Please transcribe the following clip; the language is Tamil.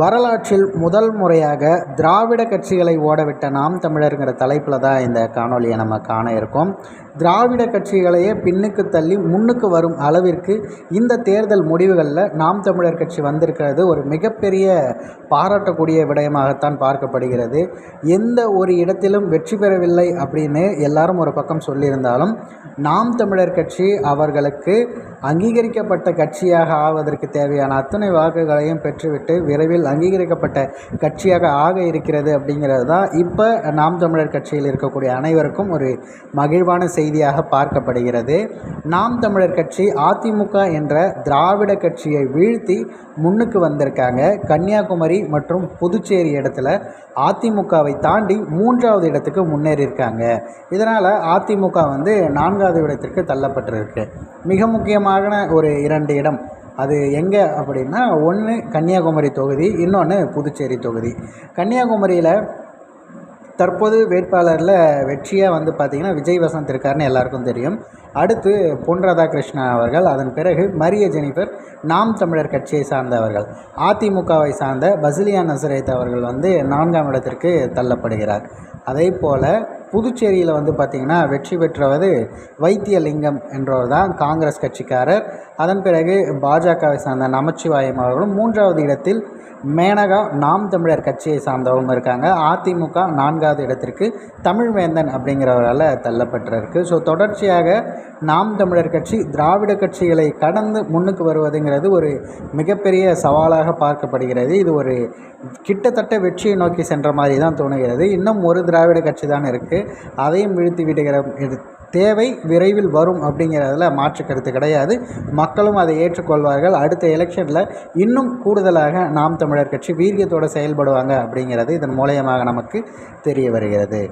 வரலாற்றில் முதல் முறையாக திராவிட கட்சிகளை ஓடவிட்ட நாம் தமிழருங்கிற தலைப்பில் தான் இந்த காணொலியை நம்ம காண இருக்கோம். திராவிட கட்சிகளையே பின்னுக்கு தள்ளி முன்னுக்கு வரும் அளவிற்கு இந்த தேர்தல் முடிவுகளில் நாம் தமிழர் கட்சி வந்திருக்கிறது ஒரு மிகப்பெரிய பாராட்டக்கூடிய விடயமாகத்தான் பார்க்கப்படுகிறது. எந்த ஒரு இடத்திலும் வெற்றி பெறவில்லை அப்படின்னு எல்லாரும் ஒரு பக்கம் சொல்லியிருந்தாலும் நாம் தமிழர் கட்சி அவர்களுக்கு அங்கீகரிக்கப்பட்ட கட்சியாக ஆவதற்கு தேவையான அத்தனை வாக்குகளையும் பெற்றுவிட்டு விரைவில் அங்கீகரிக்கப்பட்ட கட்சியாக ஆக இருக்கிறது அப்படிங்கிறது தான் இப்போ நாம் தமிழர் கட்சியில் இருக்கக்கூடிய அனைவருக்கும் ஒரு மகிழ்வான செய்தியாக பார்க்கப்படுகிறது. நாம் தமிழர் கட்சி அதிமுக என்ற திராவிட கட்சியை வீழ்த்தி முன்னுக்கு வந்திருக்காங்க. கன்னியாகுமரி மற்றும் புதுச்சேரி இடத்துல அதிமுகவை தாண்டி மூன்றாவது இடத்துக்கு முன்னேறியிருக்காங்க இதனால் அதிமுக வந்து நான்காவது இடத்திற்கு தள்ளப்பட்டிருக்கு. மிக முக்கியமான ஒரு இரண்டு இடம் அது எங்கே அப்படின்னா ஒன்று கன்னியாகுமரி தொகுதி இன்னொன்று புதுச்சேரி தொகுதி. கன்னியாகுமரியில் தற்போது வேட்பாளரில் வெற்றியாக வந்து பார்த்திங்கன்னா விஜய் வசந்த் இருக்காருன்னு எல்லாருக்கும் தெரியும். அடுத்து பொன் ராதாகிருஷ்ணன் அவர்கள் அதன் பிறகு மரிய ஜெனிஃபர் நாம் தமிழர் கட்சியை சார்ந்தவர்கள் அதிமுகவை சார்ந்த பசிலியா நசரேத் அவர்கள் வந்து நான்காம் இடத்திற்கு தள்ளப்படுகிறார். அதே போல் புதுச்சேரியில் வந்து பார்த்திங்கன்னா வெற்றி பெற்றவது வைத்தியலிங்கம் என்றவர் தான் காங்கிரஸ் கட்சிக்காரர். அதன் பிறகு பாஜகவை சார்ந்த நமச்சிவாயம் அவர்களும் மூன்றாவது இடத்தில் மேனகா நாம் தமிழர் கட்சியை சார்ந்தவங்க இருக்காங்க. அதிமுக நான்காவது இடத்திற்கு தமிழ்வேந்தன் அப்படிங்கிறவரால் தள்ளப்பட்டிருக்கு. ஸோ தொடர்ச்சியாக நாம் தமிழர் கட்சி திராவிட கட்சிகளை கடந்து முன்னுக்கு வருவதுங்கிறது ஒரு மிகப்பெரிய சவாலாக பார்க்கப்படுகிறது. இது ஒரு கிட்டத்தட்ட வெற்றியை நோக்கி சென்ற மாதிரி தான் தோணுகிறது. இன்னும் ஒரு திராவிட கட்சி தான் இருக்குது அதையும் வீழ்த்தி விடுகிற இது தேவை விரைவில் வரும் அப்படிங்கிறதுல மாற்று கருத்து கிடையாது. மக்களும் அதை ஏற்றுக்கொள்வார்கள். அடுத்த எலெக்ஷனில் இன்னும் கூடுதலாக நாம் தமிழர் கட்சி வீரியத்தோடு செயல்படுவாங்க அப்படிங்கிறது இதன் மூலயமாக நமக்கு தெரிய வருகிறது.